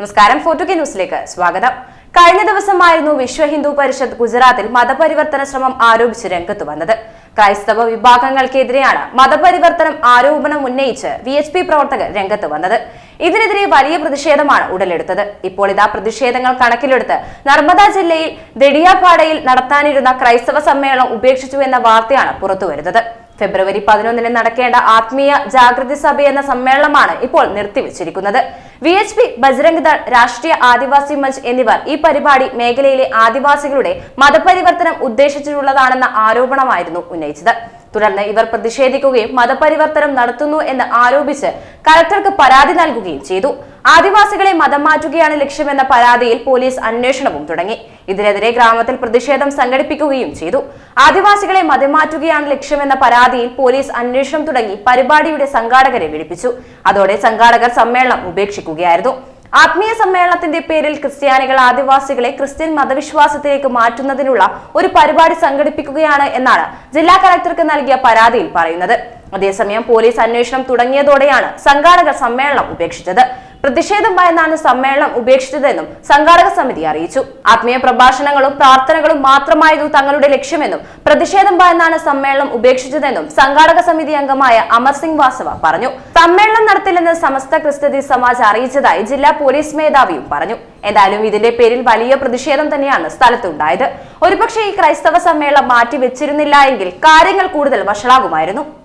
നമസ്കാരം. ഫോർട്ടുകെ ന്യൂസിലേക്ക് സ്വാഗതം. കഴിഞ്ഞ ദിവസമായിരുന്നു വിശ്വ ഹിന്ദു പരിഷത്ത് ഗുജറാത്തിൽ മതപരിവർത്തന ശ്രമം ആരോപിച്ച് രംഗത്ത് വന്നത്. ക്രൈസ്തവ വിഭാഗങ്ങൾക്കെതിരെയാണ് മതപരിവർത്തനം ആരോപണം ഉന്നയിച്ച് വി എച്ച് പി പ്രവർത്തകർ രംഗത്ത് വന്നത്. ഇതിനെതിരെ വലിയ പ്രതിഷേധമാണ് ഉടലെടുത്തത്. ഇപ്പോൾ ഇതാ പ്രതിഷേധങ്ങൾ കണക്കിലെടുത്ത് നർമ്മദ ജില്ലയിൽ ദെടിയാപാടയിൽ നടത്താനിരുന്ന ക്രൈസ്തവ സമ്മേളനം ഉപേക്ഷിച്ചു എന്ന വാർത്തയാണ് പുറത്തുവരുന്നത്. ഫെബ്രുവരി പതിനൊന്നിന് നടക്കേണ്ട ആത്മീയ ജാഗൃതി സഭ എന്ന സമ്മേളനമാണ് ഇപ്പോൾ നിർത്തിവച്ചിരിക്കുന്നത്. V H P Bajrang Dal Rashtriya Adivasi Manch എന്നിവർ ഈ പരിപാടി മേഖലയിലെ ആദിവാസികളുടെ മതപരിവർത്തനം ഉദ്ദേശിച്ചിട്ടുള്ളതാണെന്ന ആരോപണമായിരുന്നു ഉന്നയിച്ചത്. തുടർന്ന് ഇവർ പ്രതിഷേധിക്കുകയും മതപരിവർത്തനം നടത്തുന്നു എന്ന് ആരോപിച്ച് കലക്ടർക്ക് പരാതി നൽകുകയും ചെയ്തു. ആദിവാസികളെ മതം മാറ്റുകയാണ് ലക്ഷ്യമെന്ന പരാതിയിൽ പോലീസ് അന്വേഷണവും തുടങ്ങി. ഇതിനെതിരെ ഗ്രാമത്തിൽ പ്രതിഷേധം സംഘടിപ്പിക്കുകയും ചെയ്തു. ആദിവാസികളെ മതം മാറ്റുകയാണ് ലക്ഷ്യമെന്ന പരാതിയിൽ പോലീസ് അന്വേഷണം തുടങ്ങി പരിപാടിയുടെ സംഘാടകരെ വിളിപ്പിച്ചു. അതോടെ സംഘാടകർ സമ്മേളനം ഉപേക്ഷിക്കുകയായിരുന്നു. ആത്മീയ സമ്മേളനത്തിന്റെ പേരിൽ ക്രിസ്ത്യാനികൾ ആദിവാസികളെ ക്രിസ്ത്യൻ മതവിശ്വാസത്തിലേക്ക് മാറ്റുന്നതിനുള്ള ഒരു പരിപാടി സംഘടിപ്പിക്കുകയാണ് എന്നാണ് ജില്ലാ കളക്ടർക്ക് നൽകിയ പരാതിയിൽ പറയുന്നത്. അതേസമയം പോലീസ് അന്വേഷണം തുടങ്ങിയതോടെയാണ് സംഘാടകർ സമ്മേളനം ഉപേക്ഷിച്ചത്. പ്രതിഷേധം ഭയന്നാണ് സമ്മേളനം ഉപേക്ഷിച്ചതെന്നും സംഘാടക സമിതി അറിയിച്ചു. ആത്മീയ പ്രഭാഷണങ്ങളും പ്രാർത്ഥനകളും മാത്രമായിരുന്നു തങ്ങളുടെ ലക്ഷ്യമെന്നും പ്രതിഷേധം ഭയന്നാണ് സമ്മേളനം ഉപേക്ഷിച്ചതെന്നും സംഘാടക സമിതി അംഗമായ അമർ സിംഗ് വാസവ പറഞ്ഞു. സമ്മേളനം നടത്തില്ലെന്ന് സമസ്ത ക്രിസ്ത്യതി സമാജ് അറിയിച്ചതായി ജില്ലാ പോലീസ് മേധാവിയും പറഞ്ഞു. എന്തായാലും ഇതിന്റെ പേരിൽ വലിയ പ്രതിഷേധം തന്നെയാണ് സ്ഥലത്തുണ്ടായത്. ഒരുപക്ഷെ ഈ ക്രൈസ്തവ സമ്മേളനം മാറ്റി വെച്ചിരുന്നില്ല എങ്കിൽ കാര്യങ്ങൾ കൂടുതൽ വഷളാകുമായിരുന്നു.